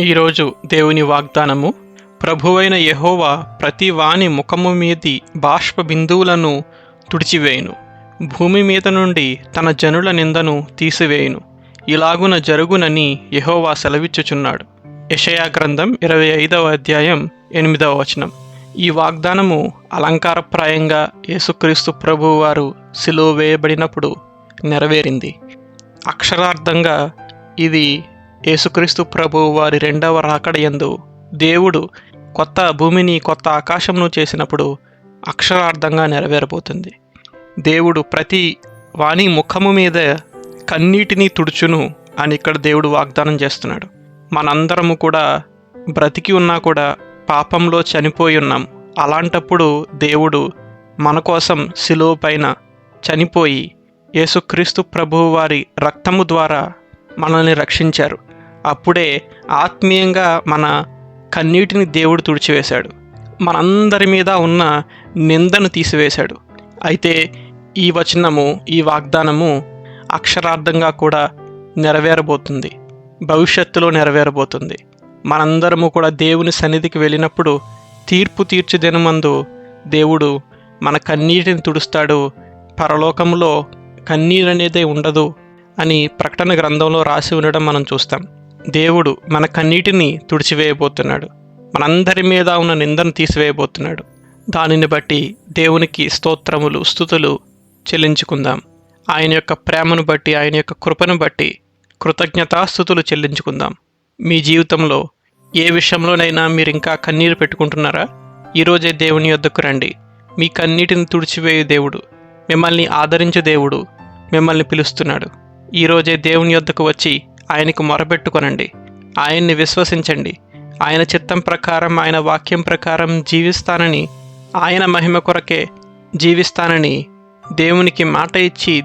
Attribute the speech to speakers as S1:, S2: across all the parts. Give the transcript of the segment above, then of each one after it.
S1: ఈరోజు దేవుని వాగ్దానము ప్రభువైన యహోవా ప్రతి వాని ముఖము మీది బాష్ప బిందువులను తుడిచివేయును. భూమి మీద నుండి తన జనుల నిందను తీసివేయును. ఇలాగున జరుగునని యహోవా సెలవిచ్చుచున్నాడు. యషయా గ్రంథం ఇరవై ఐదవ అధ్యాయం ఎనిమిదవ వచనం. ఈ వాగ్దానము అలంకారప్రాయంగా యేసుక్రీస్తు ప్రభువు వారు సిలువ వేయబడినప్పుడు నెరవేరింది. అక్షరార్థంగా ఇది యేసుక్రీస్తు ప్రభువు వారి రెండవ రాకడ యందు దేవుడు కొత్త భూమిని కొత్త ఆకాశమును చేసినప్పుడు అక్షరార్థంగా నెరవేరబోతుంది. దేవుడు ప్రతి వాణి ముఖము మీద కన్నీటిని తుడుచును అని ఇక్కడ దేవుడు వాగ్దానం చేస్తున్నాడు. మనందరము కూడా బ్రతికి ఉన్నా కూడా పాపంలో చనిపోయి ఉన్నాం. అలాంటప్పుడు దేవుడు మన కోసం శిలువ పైన చనిపోయి యేసుక్రీస్తు ప్రభువు వారి రక్తము ద్వారా మనల్ని రక్షించారు. అప్పుడే ఆత్మీయంగా మన కన్నీటిని దేవుడు తుడిచివేశాడు. మనందరి మీద ఉన్న నిందను తీసివేశాడు. అయితే ఈ వచనము ఈ వాగ్దానము అక్షరార్థంగా కూడా నెరవేరబోతుంది. భవిష్యత్తులో నెరవేరబోతుంది. మనందరము కూడా దేవుని సన్నిధికి వెళ్ళినప్పుడు తీర్పు తీర్చు దినమందు దేవుడు మన కన్నీటిని తుడుస్తాడు. పరలోకంలో కన్నీరు అనేదే ఉండదు అని ప్రకటన గ్రంథంలో రాసి ఉండడం మనం చూస్తాం. దేవుడు మన కన్నీటిని తుడిచివేయబోతున్నాడు. మనందరి మీద ఉన్న నిందను తీసివేయబోతున్నాడు. దానిని బట్టి దేవునికి స్తోత్రములు స్థుతులు చెల్లించుకుందాం. ఆయన యొక్క ప్రేమను బట్టి ఆయన యొక్క కృపను బట్టి కృతజ్ఞతాస్థుతులు చెల్లించుకుందాం. మీ జీవితంలో ఏ విషయంలోనైనా మీరు ఇంకా కన్నీరు పెట్టుకుంటున్నారా? ఈరోజే దేవుని యొద్దకు రండి. మీ కన్నీటిని తుడిచివేయు దేవుడు. మిమ్మల్ని ఆదరించే దేవుడు మిమ్మల్ని పిలుస్తున్నాడు. ఈరోజే దేవుని యొద్దకు వచ్చి ఆయనకు మొరపెట్టుకొనండి. ఆయన్ని విశ్వసించండి. ఆయన చిత్తం ప్రకారం ఆయన వాక్యం ప్రకారం జీవిస్తానని ఆయన మహిమ కొరకే జీవిస్తానని దేవునికి మాట ఇచ్చి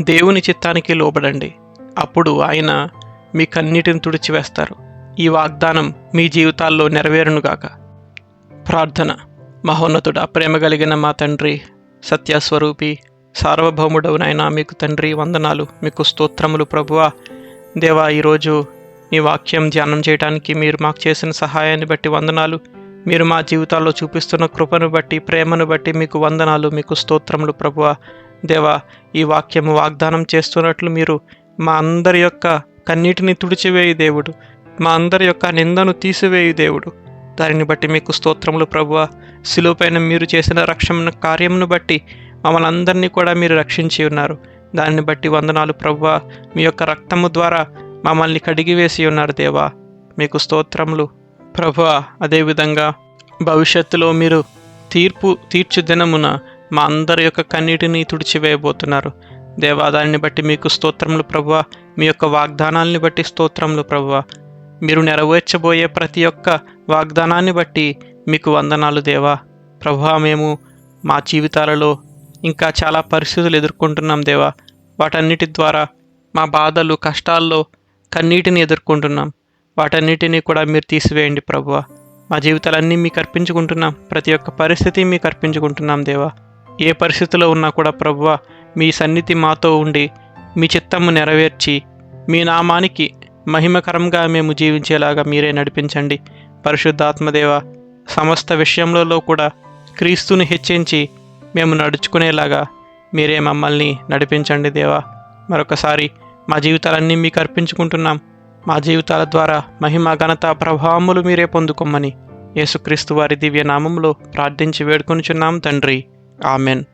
S1: దేవుని చిత్తానికి లోబడండి. అప్పుడు ఆయన మీకన్నిటిని తుడిచివేస్తారు. ఈ వాగ్దానం మీ జీవితాల్లో నెరవేరునుగాక. ప్రార్థన. మహోన్నతుడ ప్రేమ కలిగిన మా తండ్రి సత్యస్వరూపి సార్వభౌముడవునైనా మీకు తండ్రి వందనాలు మీకు స్తోత్రములు ప్రభువా. దేవా ఈరోజు మీ వాక్యం ధ్యానం చేయడానికి మీరు మాకు చేసిన సహాయాన్ని బట్టి వందనాలు. మీరు మా జీవితాల్లో చూపిస్తున్న కృపను బట్టి ప్రేమను బట్టి మీకు వందనాలు మీకు స్తోత్రములు ప్రభువ. దేవా ఈ వాక్యము వాగ్దానం చేస్తున్నట్లు మీరు మా అందరి యొక్క కన్నీటిని తుడిచివేయి దేవుడు. మా అందరి యొక్క నిందను తీసివేయి దేవుడు. దానిని బట్టి మీకు స్తోత్రములు ప్రభువ. శిలువపైన మీరు చేసిన రక్షణ కార్యమును బట్టి మమ్మల్ని అందరినీ కూడా మీరు రక్షించి ఉన్నారు. దాన్ని బట్టి వందనాలు ప్రవ్వా. మీ యొక్క రక్తము ద్వారా మమ్మల్ని కడిగివేసి ఉన్నారు దేవా. మీకు స్తోత్రములు. ప్రభువ అదేవిధంగా భవిష్యత్తులో మీరు తీర్పు తీర్చు దినమున మా అందరి యొక్క కన్నీటిని తుడిచివేయబోతున్నారు. దేవా దానిని బట్టి మీకు స్తోత్రములు ప్రభువ మీ యొక్క వాగ్దానాల్ని బట్టి స్తోత్రములు ప్రభువ మీరు నెరవేర్చబోయే ప్రతి ఒక్క వాగ్దానాన్ని బట్టి మీకు వందనాలు దేవా. ప్రభా మేము మా జీవితాలలో ఇంకా చాలా పరిస్థితులు ఎదుర్కొంటున్నాం దేవా. వాటన్నిటి ద్వారా మా బాధలు కష్టాల్లో కన్నీటిని ఎదుర్కొంటున్నాం. వాటన్నిటిని కూడా మీరు తీసివేయండి ప్రభువ. మా జీవితాలన్నీ మీకు అర్పించుకుంటున్నాం. ప్రతి ఒక్క పరిస్థితి మీకు అర్పించుకుంటున్నాం దేవా. ఏ పరిస్థితిలో ఉన్నా కూడా ప్రభువ మీ సన్నిధి మాతో ఉండి మీ చిత్తము నెరవేర్చి మీ నామానికి మహిమకరంగా మేము జీవించేలాగా మీరే నడిపించండి. పరిశుద్ధాత్మదేవ సమస్త విషయంలో కూడా క్రీస్తుని హెచ్చించి మేము నడుచుకునేలాగా మీరే మమ్మల్ని నడిపించండి దేవా. మరొకసారి మా జీవితాలన్నీ మీకు అర్పించుకుంటున్నాం. మా జీవితాల ద్వారా మహిమ ఘనత ప్రభావములు మీరే పొందుకోమని యేసుక్రీస్తు వారి దివ్య నామంలో ప్రార్థించి వేడుకొనుచున్నాం తండ్రి. ఆమెన్.